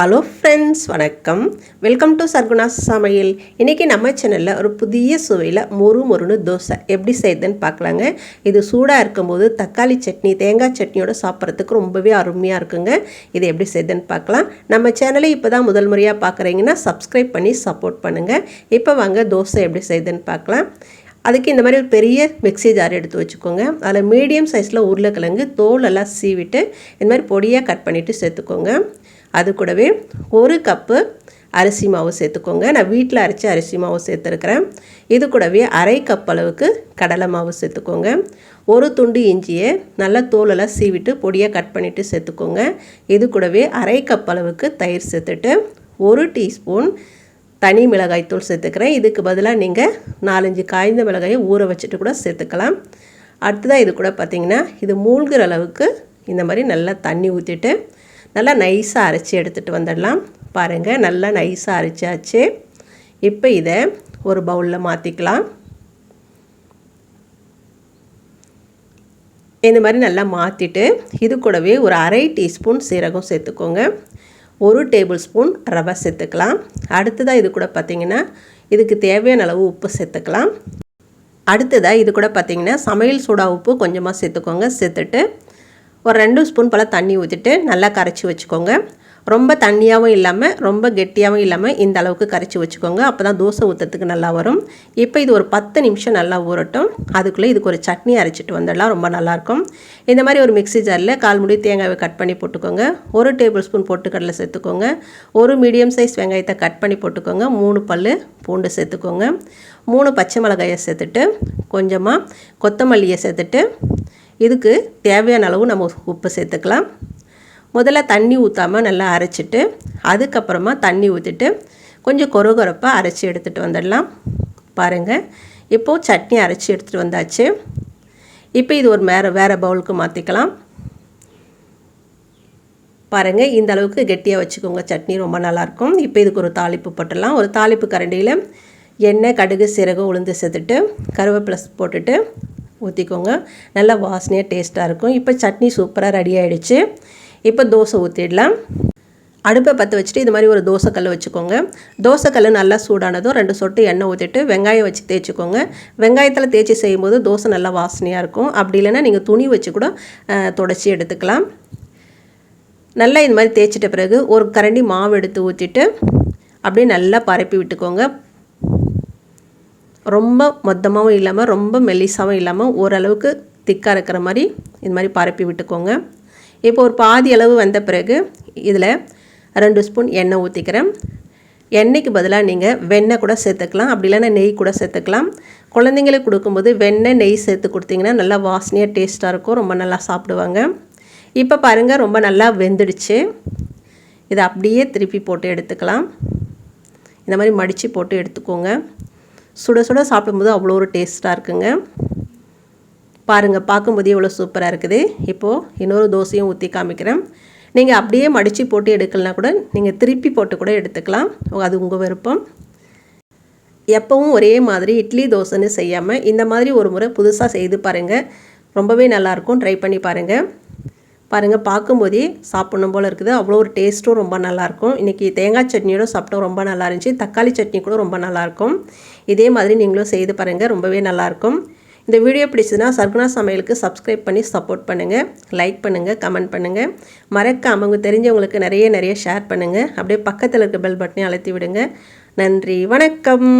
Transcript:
Hello friends வணக்கம். Welcome to Sarguna சமையல் இன்றைக்கி நம்ம சேனலில் ஒரு புதிய சுவையில் மொறு மொறுன்னு தோசை. எப்படி செய்யுதுன்னு பார்க்கலாங்க. இது சூடாக இருக்கும்போது தக்காளி சட்னி தேங்காய் சட்னியோட சாப்பிட்றதுக்கு ரொம்பவே அருமையாக இருக்குங்க. இது எப்படி செய்யுதுன்னு பார்க்கலாம். நம்ம சேனலை இப்போ தான் முதல் முறையாக பார்க்குறீங்கன்னா சப்ஸ்கிரைப் பண்ணி சப்போர்ட் பண்ணுங்கள் இப்போ வாங்க தோசை எப்படி செய்யுதுன்னு பார்க்கலாம். அதுக்கு இந்த மாதிரி ஒரு பெரிய மிக்ஸி ஜார் எடுத்து வச்சுக்கோங்க. அதில் மீடியம் சைஸில் உருளைக்கிழங்கு தோலெல்லாம் சீவிட்டு இந்த மாதிரி பொடியாக கட் பண்ணிவிட்டு சேர்த்துக்கோங்க. அது கூடவே ஒரு கப்பு அரிசி மாவு சேர்த்துக்கோங்க. நான் வீட்டில் அரைச்சி அரிசி மாவு சேர்த்துருக்குறேன். இது கூடவே அரை கப் அளவுக்கு கடலை மாவு சேர்த்துக்கோங்க. ஒரு துண்டு இஞ்சியை நல்லா தோலெல்லாம் சீவிட்டு பொடியாக கட் பண்ணிவிட்டு சேர்த்துக்கோங்க. இது கூடவே அரை கப் அளவுக்கு தயிர் சேர்த்துட்டு ஒரு டீஸ்பூன் தனி மிளகாய் தூள் சேர்த்துக்கிறேன். இதுக்கு பதிலாக நீங்கள் நாலஞ்சு காய்ந்த மிளகாயை ஊற வச்சுட்டு கூட சேர்த்துக்கலாம். அடுத்ததாக இது கூட பார்த்திங்கன்னா இது மூழ்கிற அளவுக்கு இந்த மாதிரி நல்லா தண்ணி ஊற்றிட்டு நல்லா நைஸாக அரைச்சி எடுத்துகிட்டு வந்துடலாம். பாருங்கள் நல்லா நைஸாக அரைச்சாச்சு. இப்போ இதை ஒரு பவுலில் மாற்றிக்கலாம் இந்த மாதிரி நல்லா மாற்றிட்டு இது கூடவே ஒரு அரை டீஸ்பூன் சீரகம் சேர்த்துக்கோங்க. ஒரு டேபிள் ஸ்பூன் ரவை சேர்த்துக்கலாம். அடுத்ததாக இது கூட பார்த்திங்கன்னா இதுக்கு தேவையான அளவு உப்பு சேர்த்துக்கலாம். அடுத்ததாக இது கூட பார்த்திங்கன்னா சமையல் சூடா உப்பு கொஞ்சமாக சேர்த்துக்கோங்க. சேர்த்துட்டு ஒரு ரெண்டு ஸ்பூன் போல் தண்ணி ஊற்றிட்டு நல்லா கரைச்சி வச்சுக்கோங்க. ரொம்ப தண்ணியாகவும் இல்லாமல் ரொம்ப கெட்டியாகவும் இல்லாமல் இந்த அளவுக்கு கரைச்சி வச்சுக்கோங்க. அப்போ தான் தோசை ஊற்றுறதுக்கு நல்லா வரும். இப்போ இது ஒரு பத்து நிமிஷம் நல்லா ஊறட்டும். அதுக்குள்ளே இதுக்கு ஒரு சட்னி அரைச்சிட்டு வந்துடலாம். ரொம்ப நல்லாயிருக்கும். இந்த மாதிரி ஒரு மிக்சி ஜாரில் கால் முடி தேங்காயை கட் பண்ணி போட்டுக்கோங்க. ஒரு டேபிள் ஸ்பூன் பொட்டுக்கடலை சேர்த்துக்கோங்க. ஒரு மீடியம் சைஸ் வெங்காயத்தை கட் பண்ணி போட்டுக்கோங்க. மூணு பல் பூண்டு சேர்த்துக்கோங்க. மூணு பச்சை மிளகாயை சேர்த்துட்டு கொஞ்சமாக கொத்தமல்லியை சேர்த்துட்டு இதுக்கு தேவையான அளவு நம்ம உப்பு சேர்த்துக்கலாம். முதல்ல தண்ணி ஊற்றாமல் நல்லா அரைச்சிட்டு அதுக்கப்புறமா தண்ணி ஊற்றிட்டு கொஞ்சம் கொரகொரப்பாக அரைச்சி எடுத்துகிட்டு வந்துடலாம். பாருங்கள் இப்போது சட்னி அரைச்சி எடுத்துகிட்டு வந்தாச்சு. இப்போ இது ஒரு வேறு வேறு பவுலுக்கு மாற்றிக்கலாம் பாருங்கள் இந்த அளவுக்கு கெட்டியாக வச்சுக்கோங்க. சட்னி ரொம்ப நல்லாயிருக்கும். இப்போ இதுக்கு ஒரு தாளிப்பு போட்டுடலாம். ஒரு தாளிப்பு கரண்டியில் எண்ணெய் கடுகு சீரகம் உளுந்து சேர்த்துட்டு கருவேப்பிலை போட்டுட்டு ஊற்றிக்கோங்க நல்லா வாசனையாக டேஸ்ட்டாக இருக்கும். இப்போ சட்னி சூப்பராக ரெடி ஆகிடுச்சு இப்போ தோசை ஊற்றிடலாம் அடுப்பை பற்ற வச்சுட்டு இது மாதிரி ஒரு தோசைக்கல் வச்சுக்கோங்க. தோசைக்கல் நல்லா சூடானதும் ரெண்டு சொட்டு எண்ணெய் ஊற்றிட்டு வெங்காயம் வச்சு தேய்ச்சிக்கோங்க. வெங்காயத்தில் தேய்ச்சி செய்யும்போது தோசை நல்லா வாசனையாக இருக்கும். அப்படி இல்லைன்னா நீங்கள் துணி வச்சு கூட தொடச்சி எடுத்துக்கலாம். நல்லா இந்த மாதிரி தேய்ச்சிட்ட பிறகு ஒரு கரண்டி மாவு எடுத்து ஊற்றிட்டு அப்படியே நல்லா பரப்பி விட்டுக்கோங்க. ரொம்ப மொத்தமாகவும் இல்லாமல் ரொம்ப மெல்லிசாகவும் இல்லாமல் ஓரளவுக்கு திக்காக இருக்கிற மாதிரி இந்த மாதிரி பரப்பி விட்டுக்கோங்க. இப்போ ஒரு பாதி அளவு வந்த பிறகு இதில் ரெண்டு ஸ்பூன் எண்ணெய் ஊற்றிக்கிறேன் எண்ணெய்க்கு பதிலாக நீங்கள் வெண்ணெய் கூட சேர்த்துக்கலாம். அப்படி இல்லைன்னா நெய் கூட சேர்த்துக்கலாம். குழந்தைங்களுக்கு கொடுக்கும்போது வெண்ணெய் நெய் சேர்த்து கொடுத்தீங்கன்னா நல்லா வாசனையாக டேஸ்ட்டாக இருக்கும். ரொம்ப நல்லா சாப்பிடுவாங்க. இப்போ பாருங்கள் ரொம்ப நல்லா வெந்துடுச்சு. இதை அப்படியே திருப்பி போட்டு எடுத்துக்கலாம். இந்த மாதிரி மடித்து போட்டு எடுத்துக்கோங்க. சுட சுட சாப்பிடும்போது அவ்வளோ ஒரு டேஸ்ட்டாக இருக்குங்க. பாருங்கள் பார்க்கும்போது எவ்வளோ சூப்பராக இருக்குது. இப்போது இன்னொரு தோசையும் ஊற்றி காமிக்கிறேன். நீங்கள் அப்படியே மடித்து போட்டு எடுக்கலனா கூட நீங்கள் திருப்பி போட்டு கூட எடுத்துக்கலாம். அது உங்கள் விருப்பம். எப்பவும் ஒரே மாதிரி இட்லி தோசைன்னு செய்யாமல் இந்த மாதிரி ஒரு முறை புதுசாக செய்து பாருங்கள் ரொம்பவே நல்லாயிருக்கும் ட்ரை பண்ணி பாருங்கள் பாருங்கள் பார்க்கும்போதே சாப்பிட்ணும் போல் இருக்குது. அவ்வளோ ஒரு டேஸ்ட்டும் ரொம்ப நல்லாயிருக்கும். இன்றைக்கி தேங்காய் சட்னியோட சாப்பிட்டோம் ரொம்ப நல்லா இருந்துச்சு தக்காளி சட்னி கூட ரொம்ப நல்லாயிருக்கும். இதே மாதிரி நீங்களும் செய்து பாருங்கள் ரொம்பவே நல்லாயிருக்கும். இந்த வீடியோ பிடிச்சதுன்னா சர்குணா சமையலுக்கு சப்ஸ்கிரைப் பண்ணி சப்போர்ட் பண்ணுங்கள் லைக் பண்ணுங்கள் கமெண்ட் பண்ணுங்கள் மறக்காமல் அவங்க தெரிஞ்சவங்களுக்கு நிறைய நிறைய ஷேர் பண்ணுங்கள் அப்படியே பக்கத்தில் இருக்க பெல் பட்டனையும் அழுத்தி விடுங்க. நன்றி வணக்கம்.